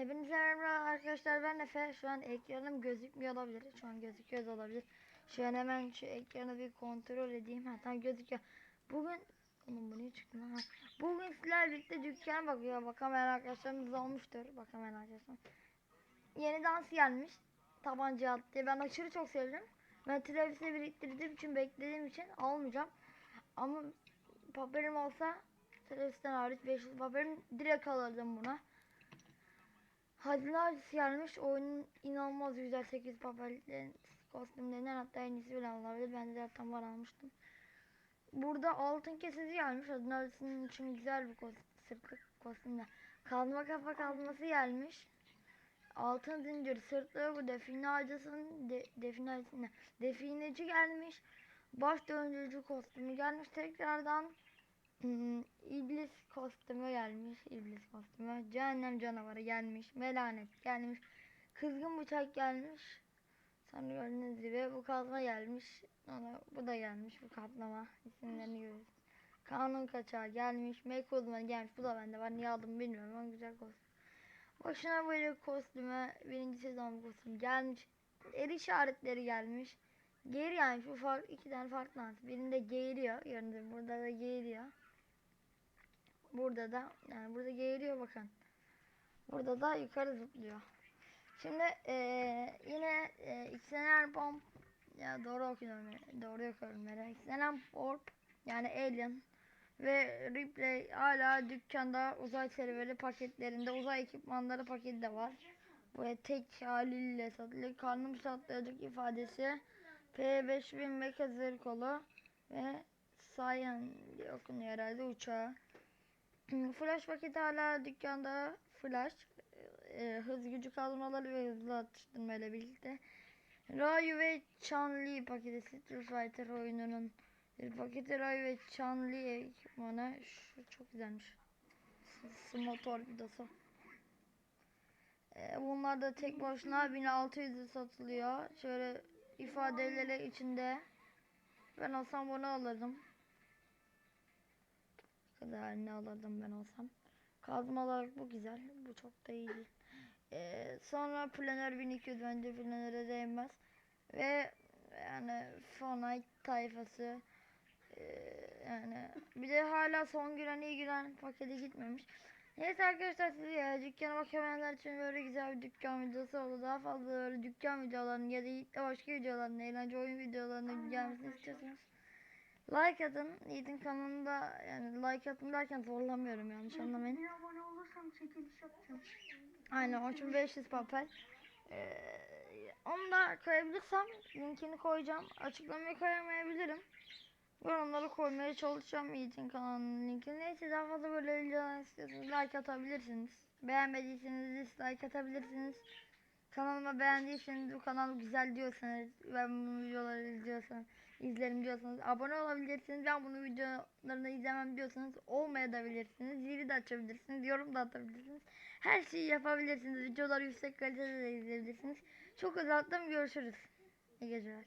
Hepinize merhaba arkadaşlar ben Efe. Şu an ekranım gözükmüyor olabilir. Şu an gözüküyor olabilir. Şu an hemen şu ekranı bir kontrol edeyim. Ha tamam gözüküyor. Bugün Oğlum bu çıktı? Ha. Bugün sizlerle birlikte dükkana bakıyor. Bakamayan arkadaşlarımız da olmuştur. Bakamayan arkadaşlar. Yeni dans gelmiş. Tabanca at diye. Ben aşırı çok sevdim. Ben Travis'e biriktirdiğim için beklediğim için almayacağım. Ama paperim olsa Travis'ten hariç 500 paperim direkt alırdım buna. Hazine gelmiş. Oyunun inanılmaz güzel 8 papellerin kostümlerinden hatta en iyisi bile alınabilir. Ben zaten var almıştım. Burada altın kesesi gelmiş. Hazine Avcısı'nın için güzel bir kostüm, sırtlık kostümle. Kazma kafa kazması gelmiş. Altın zincir sırtlığı bu define avcısının de, define avcısının defineci gelmiş. Baş döndürücü kostümü gelmiş. Tekrardan iblis kostümü gelmiş. iblis kostümü. Cehennem canavarı gelmiş. Melanet gelmiş. Kızgın bıçak gelmiş. Sonra gördüğünüz gibi bu kazma gelmiş. Ona, bu da gelmiş. Bu kaplama. isimlerini görüyoruz. Kanun kaçağı gelmiş. Make uzmanı gelmiş. Bu da bende var. Niye aldım bilmiyorum ama güzel kostüm. Başına böyle kostüme birinci sezon kostümü gelmiş. El işaretleri gelmiş. Geri yani şu fark iki tane farklı dans. Birinde geğiriyor. Göründüğü burada da geğiriyor. Burada da yani burada geğiriyor bakın. Burada da yukarı zıplıyor. Şimdi eee, yine eee Xener Bomb ya doğru okuyorum. Doğru okuyorum ben. Xener Orb yani Alien ve Ripley hala dükkanda uzay serveri paketlerinde uzay ekipmanları paketi de var. Böyle tek haliyle satılıyor. Karnım çatlayacak ifadesi. P5000 Mecha Zırh ve diye okunuyor herhalde uçağı. Flash paketi hala dükkanda. Flash e, hız gücü kazmaları ve hızlı atıştırma ile birlikte. Ryu ve Chun-Li paketi Street Fighter oyununun bir paketi Ryu ve Chun-Li ekipmanı. Şu çok güzelmiş. Sumo torpidosu. E, bunlar da tek başına 1600'e satılıyor. Şöyle ifadeleri içinde. Ben olsam bunu alırdım. Kadar ne alırdım ben olsam. Kazmalar bu güzel. Bu çok da iyi değil. Ee, sonra Planör 1200 bence Planör'e değmez. Ve yani Fortnite tayfası ee, yani bir de hala son gülen iyi gülen paketi gitmemiş. Neyse arkadaşlar siz ya dükkana bakamayanlar için böyle güzel bir dükkan videosu oldu. Daha fazla böyle dükkan videolarının ya da başka videoların, eğlence oyun videolarının gelmesini istiyorsanız like atın. Yiğit'in kanalında yani like atın derken zorlamıyorum yanlış anlamayın. Bir abone olursam çekiliş yapacağım. Aynen 3500 papel. Ee, onu da koyabilirsem linkini koyacağım. Açıklamaya koyamayabilirim. Yorumlara koymaya çalışacağım Yiğit'in kanalının linkini. Neyse daha fazla böyle videolar istiyorsanız like atabilirsiniz. Beğenmediyseniz dislike atabilirsiniz. Kanalıma beğendiyseniz bu kanal güzel diyorsanız ben bu videoları izliyorsanız izlerim diyorsanız abone olabilirsiniz. Ben bunu videolarını izlemem diyorsanız olmayabilirsiniz. Zili de açabilirsiniz. Yorum da atabilirsiniz. Her şeyi yapabilirsiniz. Videoları yüksek kalitede de izleyebilirsiniz. Çok uzattım. Görüşürüz. İyi geceler.